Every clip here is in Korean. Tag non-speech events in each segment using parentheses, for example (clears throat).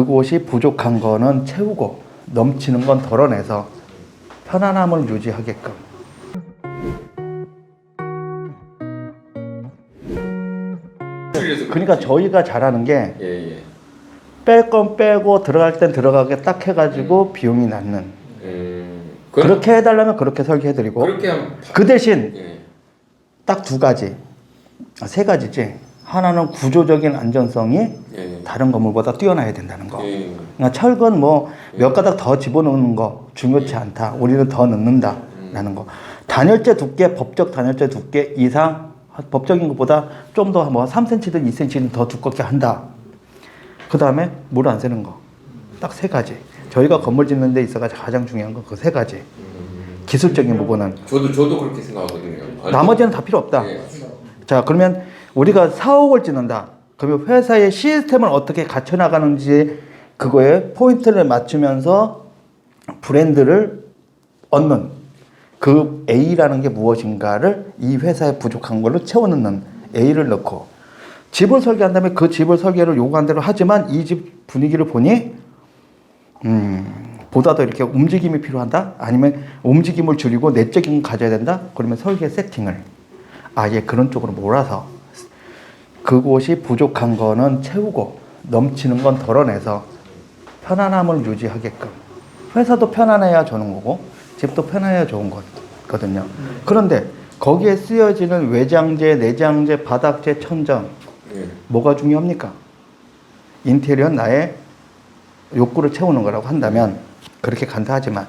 그곳이 부족한 거는 채우고 넘치는 건 덜어내서 편안함을 유지하게끔 그러니까 저희가 잘하는 게 예, 예. 뺄건 빼고 들어갈 땐 들어가게 딱 해가지고 비용이 낮는 음, 그럼 그렇게 해달라면 그렇게 설계해드리고 그렇게 하면 그 대신 예. 딱 두 가지 아, 세 가지지 하나는 구조적인 안전성이 예. 다른 건물보다 뛰어나야 된다는 거 예. 그러니까 철근 뭐 몇 가닥 더 집어넣는 거 중요치 않다. 우리는 더 넣는다라는 거. 단열재 두께, 법적 단열재 두께 이상 법적인 것보다 좀 더 뭐 3cm든 2cm든 더 두껍게 한다. 그 다음에 물 안 새는 거. 딱 세 가지. 저희가 건물 짓는 데 있어가 가장 중요한 건 그 세 가지. 기술적인 부분은. 저도 저도 그렇게 생각하거든요. 나머지는 다 필요 없다. 예. 자, 그러면 우리가 사옥을 짓는다. 그러면 회사의 시스템을 어떻게 갖춰 나가는지 그거에 포인트를 맞추면서 브랜드를 얻는 그 A라는 게 무엇인가를 이 회사에 부족한 걸로 채워넣는 A를 넣고 집을 설계한다면 그 집을 설계를 요구한 대로 하지만 이 집 분위기를 보니 음, 보다 더 이렇게 움직임이 필요한다? 아니면 움직임을 줄이고 내적인 걸 가져야 된다? 그러면 설계 세팅을 아예 그런 쪽으로 몰아서 그곳이 부족한 거는 채우고 넘치는 건 덜어내서 편안함을 유지하게끔 회사도 편안해야 좋은 거고 집도 편해야 좋은 거거든요. 그런데 거기에 쓰여지는 외장재, 내장재, 바닥재, 천정 예. 뭐가 중요합니까? 인테리어는 나의 욕구를 채우는 거라고 한다면 그렇게 간다하지만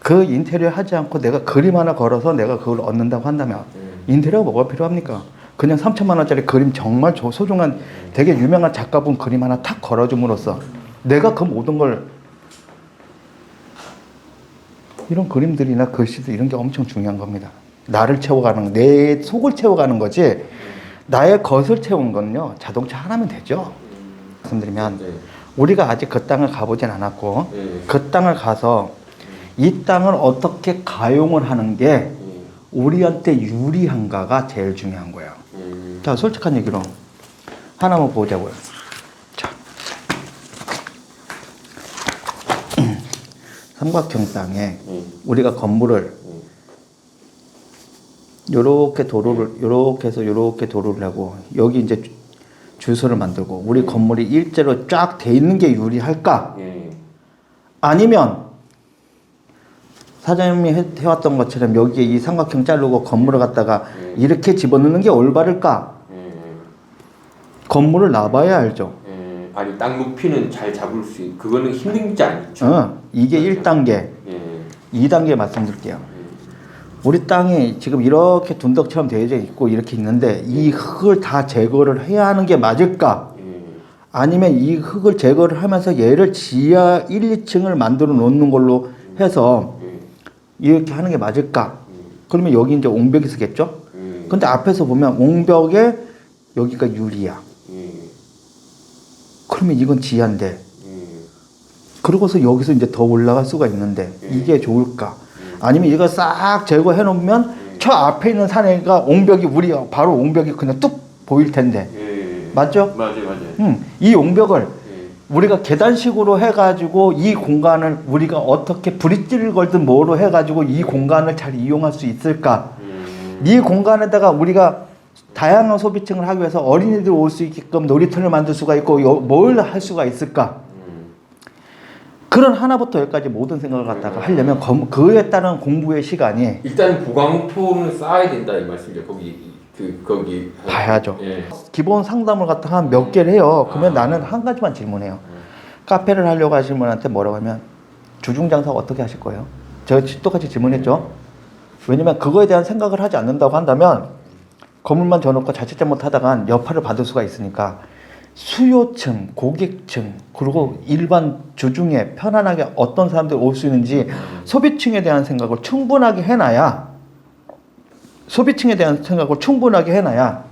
그 인테리어 하지 않고 내가 그림 하나 걸어서 내가 그걸 얻는다고 한다면 예. 인테리어가 뭐가 필요합니까? 그냥 3천만 원짜리 그림 정말 저 소중한 되게 유명한 작가분 그림 하나 탁 걸어줌으로써 내가 그 모든 걸 이런 그림들이나 글씨들 이런 게 엄청 중요한 겁니다. 나를 채워가는 내 속을 채워가는 거지 나의 것을 채우는 건요 자동차 하나면 되죠. 말씀드리면 예. 우리가 아직 그 땅을 가보진 않았고 예. 그 땅을 가서 이 땅을 어떻게 가용을 하는 게 예. 우리한테 유리한가가 제일 중요한 거예요. 음. 자, 솔직한 얘기로 하나만 보자고요. 자, (clears throat) 삼각형 땅에 예. 우리가 건물을 요렇게 도로를 요렇게 해서 요렇게 도로를 하고 여기 이제 주- 주소를 만들고 우리 건물이 일제로 쫙 돼 있는 게 유리할까? 예. 아니면 사장님이 해, 해왔던 것처럼 여기에 이 삼각형 자르고 건물을 갖다가 음. 이렇게 집어넣는 게 올바를까? 예. 건물을 놔봐야 알죠. 예. 아니 땅 높이는 잘 잡을 수 있. 그거는 힘든지 않죠. 어, 이게 1단계, 예. 2단계 말씀드릴게요. 우리 땅이 지금 이렇게 둔덕처럼 되어져 있고 이렇게 있는데 이 흙을 다 제거를 해야 하는 게 맞을까? 예. 아니면 이 흙을 제거를 하면서 얘를 지하 1, 2층을 만들어 놓는 걸로 해서 예. 이렇게 하는 게 맞을까? 그러면 여기 이제 옹벽이 쓰겠죠? 예. 근데 앞에서 보면 옹벽에 여기가 유리야. 예. 그러면 이건 지하인데. 예. 그러고서 여기서 이제 더 올라갈 수가 있는데 이게 좋을까? 아니면 이거 싹 제거해 놓으면 저 앞에 있는 산에가 옹벽이 우리 바로 옹벽이 그냥 뚝 보일 텐데. 예. 맞죠? 맞아요, 맞아요. 음, 이 옹벽을 예. 우리가 계단식으로 해가지고 이 공간을 우리가 어떻게 브릿지를 걸든 뭐로 해가지고 이 공간을 잘 이용할 수 있을까? 음. 이 공간에다가 우리가 다양한 소비층을 하기 위해서 어린이들 올 수 있게끔 놀이터를 만들 수가 있고 뭘 할 수가 있을까? 음. 그런 하나부터 열까지 모든 생각을 갖다가 하려면 검- 그에 따른 공부의 시간이 일단 보강토는 쌓아야 된다 이 말씀이죠. 거기 그 거기 봐야죠. 예. 기본 상담을 갖다가 한몇 개를 해요. 그러면 아. 나는 한 가지만 질문해요. 카페를 하려고 하시는 분한테 뭐라고 하면 주중 장사 어떻게 하실 거예요? 제가 똑같이 질문했죠. 왜냐면 그거에 대한 생각을 하지 않는다고 한다면 건물만 줘놓고 자칫 잘못하다간 여파를 받을 수가 있으니까 수요층, 고객층, 그리고 일반 주중에 편안하게 어떤 사람들이 올 수 있는지 소비층에 대한 생각을 충분하게 해놔야 소비층에 대한 생각을 충분하게 해놔야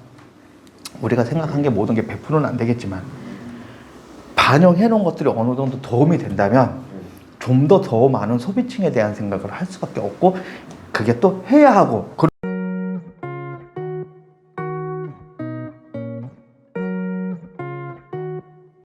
우리가 생각한 게 모든 게 100%는 안 되겠지만 반영해 놓은 것들이 어느 정도 도움이 된다면 좀 더더 많은 소비층에 대한 생각을 할 수밖에 없고 그게 또 해야 하고 그